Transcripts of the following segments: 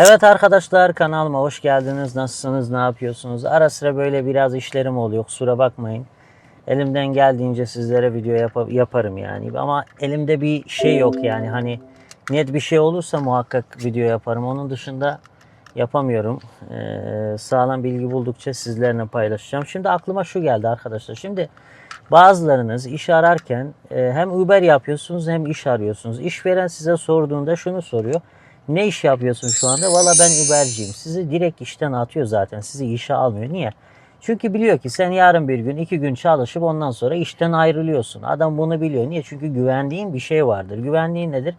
Evet arkadaşlar kanalıma hoş geldiniz. Nasılsınız? Ne yapıyorsunuz? Ara sıra böyle biraz işlerim oluyor. Kusura bakmayın. Elimden geldiğince sizlere video yap- yaparım yani. Ama elimde bir şey yok yani. Hani net bir şey olursa muhakkak video yaparım. Onun dışında yapamıyorum. Ee, sağlam bilgi buldukça sizlerle paylaşacağım. Şimdi aklıma şu geldi arkadaşlar. Şimdi bazılarınız iş ararken e, hem Uber yapıyorsunuz hem iş arıyorsunuz. İşveren size sorduğunda şunu soruyor. Ne iş yapıyorsun şu anda? Valla ben Uber'ciyim. Sizi direkt işten atıyor zaten. Sizi işe almıyor. Niye? Çünkü biliyor ki sen yarın bir gün iki gün çalışıp ondan sonra işten ayrılıyorsun. Adam bunu biliyor. Niye? Çünkü güvendiğin bir şey vardır. Güvendiğin nedir?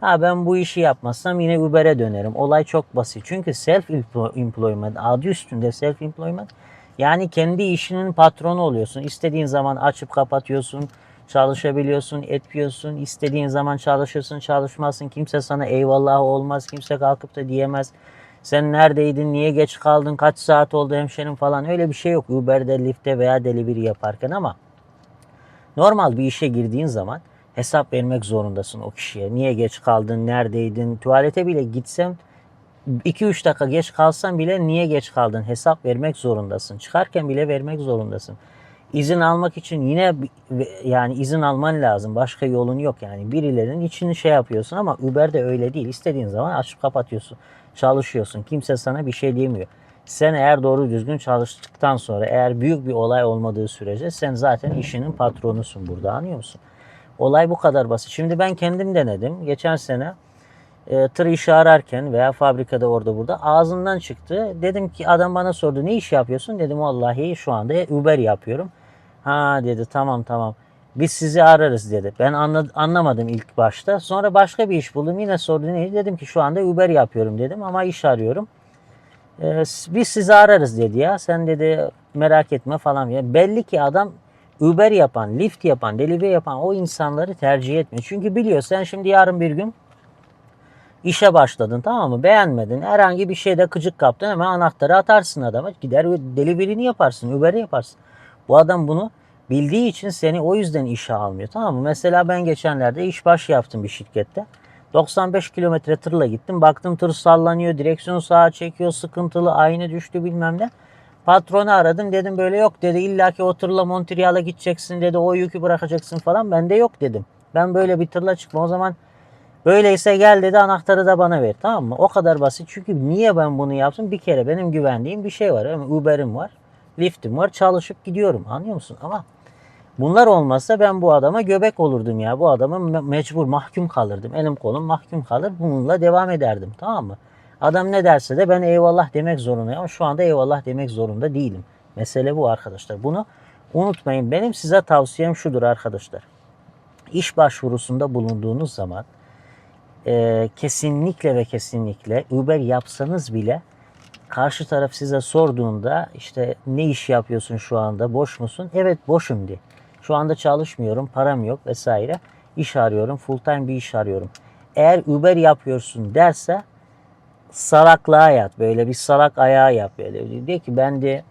Ha ben bu işi yapmazsam yine Uber'e dönerim. Olay çok basit. Çünkü self employment adı üstünde self employment. Yani kendi işinin patronu oluyorsun. İstediğin zaman açıp kapatıyorsun. Çalışabiliyorsun, etmiyorsun. İstediğin zaman çalışırsın, çalışmazsın. Kimse sana eyvallah olmaz. Kimse kalkıp da diyemez. Sen neredeydin, niye geç kaldın, kaç saat oldu hemşerim falan. Öyle bir şey yok Uber'de, Lyft'te veya delivery yaparken ama normal bir işe girdiğin zaman hesap vermek zorundasın o kişiye. Niye geç kaldın, neredeydin, tuvalete bile gitsem 2-3 dakika geç kalsan bile niye geç kaldın hesap vermek zorundasın. Çıkarken bile vermek zorundasın. İzin almak için yine yani izin alman lazım. Başka yolun yok yani. Birilerinin içini şey yapıyorsun ama Uber'de öyle değil. İstediğin zaman açıp kapatıyorsun. Çalışıyorsun. Kimse sana bir şey diyemiyor. Sen eğer doğru düzgün çalıştıktan sonra eğer büyük bir olay olmadığı sürece sen zaten işinin patronusun burada anlıyor musun? Olay bu kadar basit. Şimdi ben kendim denedim. Geçen sene e, tır işi ararken veya fabrikada orada burada ağzından çıktı. Dedim ki adam bana sordu ne iş yapıyorsun? Dedim vallahi şu anda Uber yapıyorum. Ha dedi tamam tamam. Biz sizi ararız dedi. Ben anla- anlamadım ilk başta. Sonra başka bir iş buldum. Yine sordu neydi? Dedim ki şu anda Uber yapıyorum dedim ama iş arıyorum. Ee, biz sizi ararız dedi ya. Sen dedi merak etme falan. Ya belli ki adam Uber yapan, Lyft yapan, delivery yapan o insanları tercih etmiyor. Çünkü biliyor sen şimdi yarın bir gün işe başladın tamam mı? Beğenmedin. Herhangi bir şeyde kıcık kaptın hemen anahtarı atarsın adama. Gider delivery'ni yaparsın, Uber'i yaparsın. Bu adam bunu bildiği için seni o yüzden işe almıyor tamam mı? Mesela ben geçenlerde iş baş yaptım bir şirkette. 95 kilometre tırla gittim. Baktım tır sallanıyor, direksiyon sağa çekiyor, sıkıntılı, aynı düştü bilmem ne. Patronu aradım dedim böyle yok dedi illaki o tırla Montreal'a gideceksin dedi o yükü bırakacaksın falan. Ben de yok dedim. Ben böyle bir tırla çıkma o zaman Böyleyse gel dedi anahtarı da bana ver tamam mı? O kadar basit çünkü niye ben bunu yaptım? Bir kere benim güvendiğim bir şey var. Uber'im var, Lyft'im var çalışıp gidiyorum anlıyor musun? Ama bunlar olmazsa ben bu adama göbek olurdum ya. Bu adama me- mecbur mahkum kalırdım. Elim kolum mahkum kalır bununla devam ederdim tamam mı? Adam ne derse de ben eyvallah demek zorundayım ama şu anda eyvallah demek zorunda değilim. Mesele bu arkadaşlar. Bunu unutmayın. Benim size tavsiyem şudur arkadaşlar. İş başvurusunda bulunduğunuz zaman e, kesinlikle ve kesinlikle Uber yapsanız bile karşı taraf size sorduğunda işte ne iş yapıyorsun şu anda boş musun? Evet boşum de. Şu anda çalışmıyorum param yok vesaire. İş arıyorum full time bir iş arıyorum. Eğer Uber yapıyorsun derse salaklığa yat böyle bir salak ayağı yap böyle. De ki ben de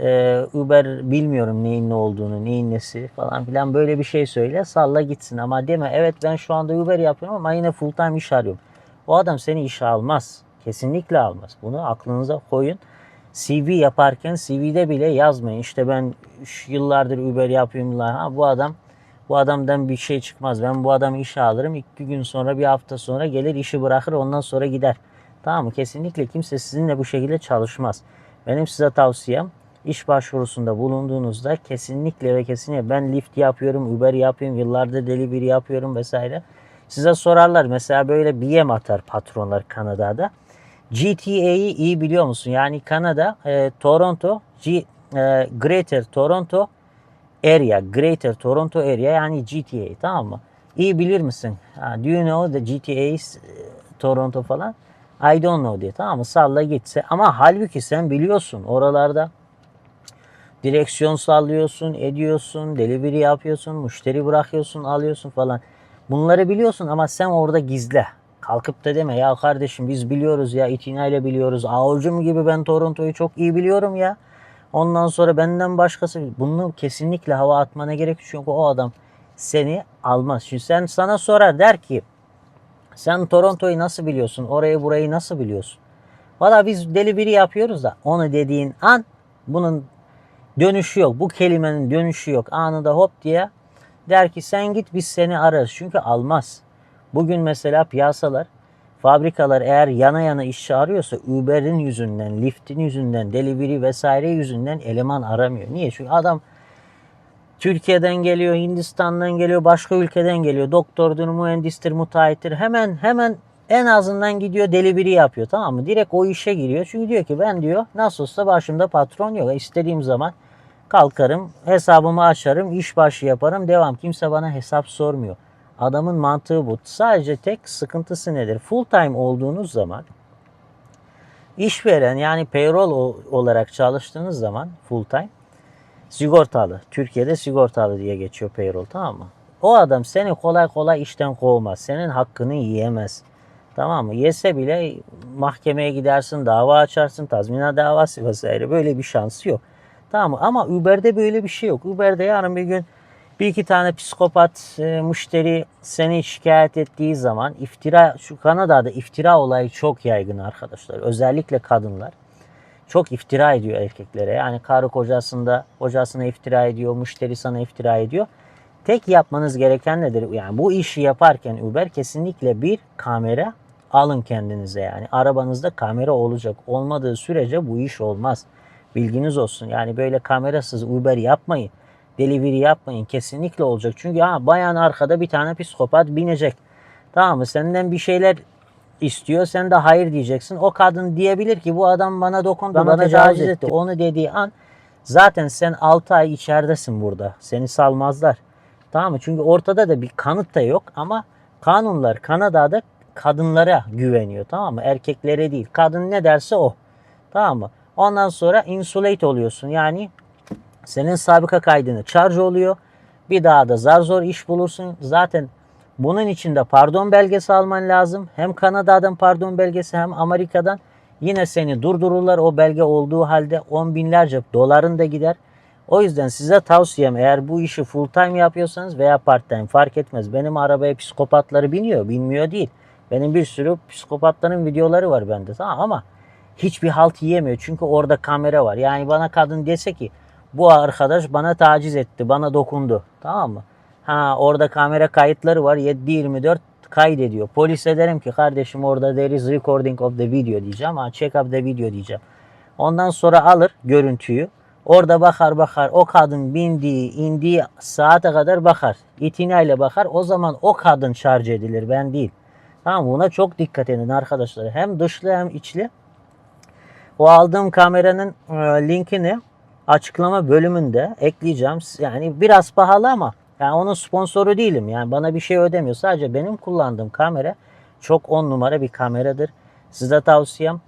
e, Uber bilmiyorum neyin ne olduğunu, neyin nesi falan filan böyle bir şey söyle salla gitsin ama deme evet ben şu anda Uber yapıyorum ama yine full time iş arıyorum. O adam seni işe almaz. Kesinlikle almaz. Bunu aklınıza koyun. CV yaparken CV'de bile yazmayın. İşte ben şu yıllardır Uber yapıyorum. Ha, bu adam bu adamdan bir şey çıkmaz. Ben bu adamı işe alırım. İki gün sonra bir hafta sonra gelir işi bırakır ondan sonra gider. Tamam mı? Kesinlikle kimse sizinle bu şekilde çalışmaz. Benim size tavsiyem iş başvurusunda bulunduğunuzda kesinlikle ve kesinlikle ben Lyft yapıyorum, Uber yapıyorum, yıllardır delivery yapıyorum vesaire. Size sorarlar mesela böyle BM atar patronlar Kanada'da. GTA'yı iyi biliyor musun? Yani Kanada, e, Toronto, G, e, Greater Toronto Area, Greater Toronto Area yani GTA tamam mı? İyi bilir misin? Do you know the GTA e, Toronto falan? I don't know diye tamam mı? Salla gitse. Ama halbuki sen biliyorsun oralarda direksiyon sallıyorsun, ediyorsun, delivery yapıyorsun, müşteri bırakıyorsun, alıyorsun falan. Bunları biliyorsun ama sen orada gizle. Kalkıp da deme ya kardeşim biz biliyoruz ya itinayla biliyoruz. Avucum gibi ben Toronto'yu çok iyi biliyorum ya. Ondan sonra benden başkası bunu kesinlikle hava atmana gerek yok. Çünkü o adam seni almaz. Şimdi sen sana sorar der ki sen Toronto'yu nasıl biliyorsun? Orayı burayı nasıl biliyorsun? Valla biz delivery yapıyoruz da onu dediğin an bunun dönüşü yok. Bu kelimenin dönüşü yok. Anında hop diye der ki sen git biz seni ararız. Çünkü almaz. Bugün mesela piyasalar fabrikalar eğer yana yana işçi arıyorsa Uber'in yüzünden, Lyft'in yüzünden, delivery vesaire yüzünden eleman aramıyor. Niye? Çünkü adam Türkiye'den geliyor, Hindistan'dan geliyor, başka ülkeden geliyor. Doktordur, mühendistir, müteahhittir. Hemen hemen en azından gidiyor delivery yapıyor tamam mı? Direkt o işe giriyor. Çünkü diyor ki ben diyor nasıl olsa başımda patron yok. İstediğim zaman kalkarım, hesabımı açarım, iş başı yaparım, devam. Kimse bana hesap sormuyor. Adamın mantığı bu. Sadece tek sıkıntısı nedir? Full time olduğunuz zaman işveren yani payroll olarak çalıştığınız zaman full time sigortalı. Türkiye'de sigortalı diye geçiyor payroll tamam mı? O adam seni kolay kolay işten kovmaz. Senin hakkını yiyemez. Tamam mı? Yese bile mahkemeye gidersin, dava açarsın, tazminat davası vesaire. Böyle bir şansı yok. Tamam mı? Ama Uber'de böyle bir şey yok. Uber'de yarın bir gün bir iki tane psikopat e, müşteri seni şikayet ettiği zaman iftira şu Kanada'da iftira olayı çok yaygın arkadaşlar. Özellikle kadınlar çok iftira ediyor erkeklere. Yani karı kocasında kocasına iftira ediyor, müşteri sana iftira ediyor. Tek yapmanız gereken nedir? Yani bu işi yaparken Uber kesinlikle bir kamera alın kendinize yani. Arabanızda kamera olacak. Olmadığı sürece bu iş olmaz. Bilginiz olsun. Yani böyle kamerasız Uber yapmayın. Delivery yapmayın. Kesinlikle olacak. Çünkü ha bayan arkada bir tane psikopat binecek. Tamam mı? Senden bir şeyler istiyor. Sen de hayır diyeceksin. O kadın diyebilir ki bu adam bana dokundu, Bana bana, taciz etti. etti. Onu dediği an zaten sen 6 ay içeridesin burada. Seni salmazlar. Tamam mı? Çünkü ortada da bir kanıt da yok ama kanunlar Kanada'da kadınlara güveniyor. Tamam mı? Erkeklere değil. Kadın ne derse o. Tamam mı? Ondan sonra insulate oluyorsun. Yani senin sabıka kaydını charge oluyor. Bir daha da zar zor iş bulursun. Zaten bunun için de pardon belgesi alman lazım. Hem Kanada'dan pardon belgesi hem Amerika'dan. Yine seni durdururlar o belge olduğu halde on binlerce doların da gider. O yüzden size tavsiyem eğer bu işi full time yapıyorsanız veya part time fark etmez. Benim arabaya psikopatları biniyor, binmiyor değil. Benim bir sürü psikopatların videoları var bende tamam ama hiçbir halt yiyemiyor. Çünkü orada kamera var. Yani bana kadın dese ki bu arkadaş bana taciz etti, bana dokundu. Tamam mı? Ha orada kamera kayıtları var. 7-24 kaydediyor. Polise derim ki kardeşim orada there is recording of the video diyeceğim. Ha check up the video diyeceğim. Ondan sonra alır görüntüyü. Orada bakar bakar o kadın bindiği indiği saate kadar bakar. İtinayla bakar. O zaman o kadın şarj edilir ben değil. Tamam buna çok dikkat edin arkadaşlar. Hem dışlı hem içli. O aldığım kameranın e, linkini açıklama bölümünde ekleyeceğim. Yani biraz pahalı ama yani onun sponsoru değilim. Yani bana bir şey ödemiyor. Sadece benim kullandığım kamera çok on numara bir kameradır. Size tavsiyem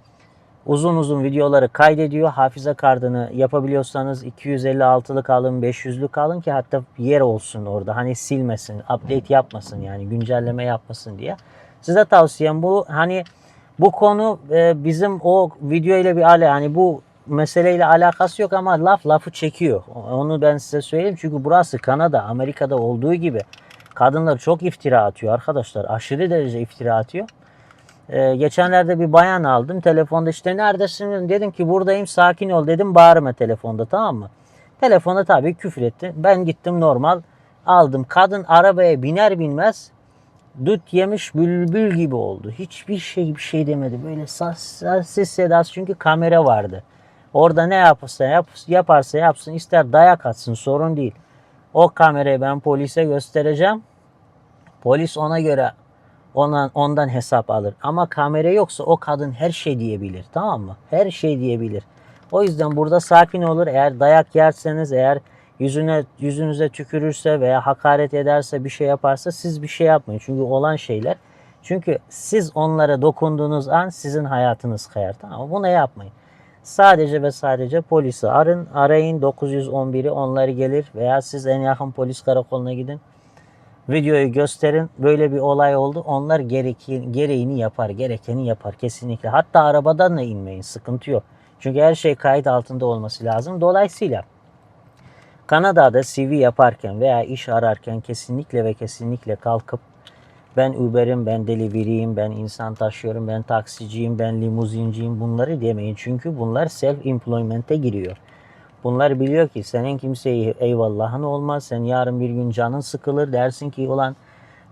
uzun uzun videoları kaydediyor. Hafıza kartını yapabiliyorsanız 256'lık alın, 500'lük alın ki hatta yer olsun orada. Hani silmesin, update yapmasın yani güncelleme yapmasın diye. Size tavsiyem bu. Hani bu konu e, bizim o video ile bir ala yani bu meseleyle alakası yok ama laf lafı çekiyor. Onu ben size söyleyeyim çünkü burası Kanada, Amerika'da olduğu gibi kadınlar çok iftira atıyor arkadaşlar. Aşırı derece iftira atıyor. Ee, geçenlerde bir bayan aldım. Telefonda işte neredesin dedim ki buradayım sakin ol dedim bağırma telefonda tamam mı? Telefonda tabii küfür etti. Ben gittim normal aldım. Kadın arabaya biner binmez dut yemiş bülbül gibi oldu. Hiçbir şey bir şey demedi. Böyle sessiz sedasız çünkü kamera vardı. Orada ne yaparsa yap, yaparsa yapsın ister dayak atsın sorun değil. O kamerayı ben polise göstereceğim. Polis ona göre ondan, ondan hesap alır. Ama kamera yoksa o kadın her şey diyebilir. Tamam mı? Her şey diyebilir. O yüzden burada sakin olur. Eğer dayak yerseniz, eğer yüzüne yüzünüze tükürürse veya hakaret ederse bir şey yaparsa siz bir şey yapmayın. Çünkü olan şeyler. Çünkü siz onlara dokunduğunuz an sizin hayatınız kayar. Tamam? Bunu yapmayın. Sadece ve sadece polisi arın. Arayın 911'i onları gelir veya siz en yakın polis karakoluna gidin videoyu gösterin. Böyle bir olay oldu. Onlar gereki, gereğini yapar, gerekeni yapar kesinlikle. Hatta arabadan da inmeyin, sıkıntı yok. Çünkü her şey kayıt altında olması lazım. Dolayısıyla Kanada'da CV yaparken veya iş ararken kesinlikle ve kesinlikle kalkıp ben Uber'im, ben delivery'yim, ben insan taşıyorum, ben taksiciyim, ben limuzinciyim bunları demeyin. Çünkü bunlar self-employment'e giriyor. Bunlar biliyor ki senin kimseye eyvallahın olmaz. Sen yarın bir gün canın sıkılır dersin ki ulan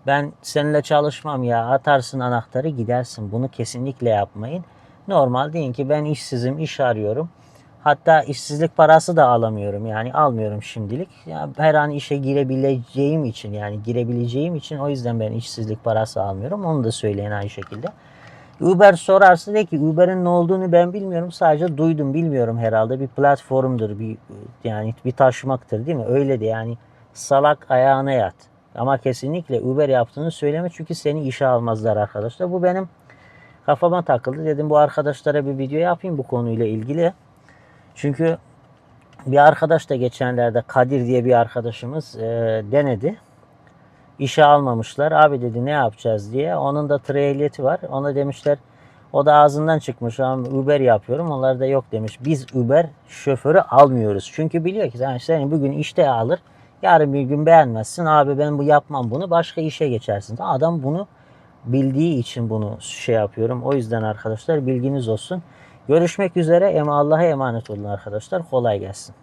ben seninle çalışmam ya atarsın anahtarı gidersin. Bunu kesinlikle yapmayın. Normal deyin ki ben işsizim, iş arıyorum. Hatta işsizlik parası da alamıyorum yani almıyorum şimdilik. Ya her an işe girebileceğim için yani girebileceğim için o yüzden ben işsizlik parası almıyorum. Onu da söyleyin aynı şekilde. Uber sorarsa de ki Uber'in ne olduğunu ben bilmiyorum. Sadece duydum bilmiyorum herhalde. Bir platformdur, bir yani bir taşımaktır değil mi? Öyle de yani salak ayağına yat. Ama kesinlikle Uber yaptığını söyleme çünkü seni işe almazlar arkadaşlar. Bu benim kafama takıldı. Dedim bu arkadaşlara bir video yapayım bu konuyla ilgili. Çünkü bir arkadaş da geçenlerde Kadir diye bir arkadaşımız e, denedi. İşe almamışlar. Abi dedi ne yapacağız diye. Onun da tır var. Ona demişler o da ağzından çıkmış. Ama Uber yapıyorum. Onlar da yok demiş. Biz Uber şoförü almıyoruz. Çünkü biliyor ki sen seni bugün işte alır. Yarın bir gün beğenmezsin. Abi ben bu yapmam bunu. Başka işe geçersin. Adam bunu bildiği için bunu şey yapıyorum. O yüzden arkadaşlar bilginiz olsun. Görüşmek üzere. Allah'a emanet olun arkadaşlar. Kolay gelsin.